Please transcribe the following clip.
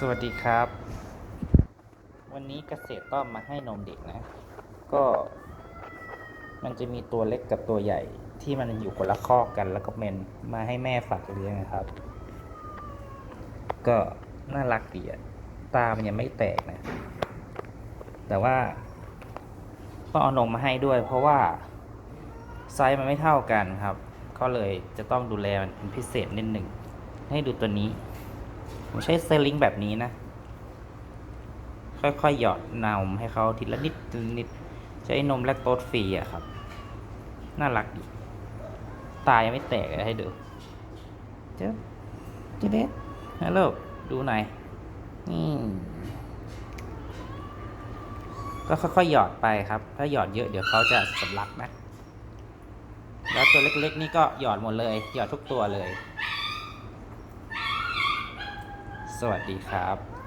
สวัสดีครับ วันนี้เกษตรต้อมมาให้นมเด็กนะ ก็ มันจะมีตัวเล็กกับตัวใหญ่ที่มันอยู่คนละคอกกัน แล้วก็เมนมาให้แม่ฝากเลี้ยงนะครับ ก็น่ารักดีอะตามันยังไม่แตกนะ แต่ว่าต้องเอานมมาให้ด้วย เพราะว่าไซส์มันไม่เท่ากันครับ ก็เลยจะต้องดูแลมันเป็นพิเศษนิดหนึ่งให้ดูตัวนี้ ผมใช้เซลลิงแบบนี้นะ ค่อยๆ หยอดนมให้เขาทีละนิดทีละนิด ใช้นมแลคโตสฟรีอะครับ น่ารักดีตายังไม่แตกเลยให้ดูเจ๊เจ๊เด็ดฮัลโหลดูหน่อยนี่ก็ค่อยๆหยอดไปครับ ถ้าหยอดเยอะเดี๋ยวเขาจะสำลักนะ แล้วตัวเล็กๆนี่ก็หยอดหมดเลย หยอดทุกตัวเลย สวัสดีครับ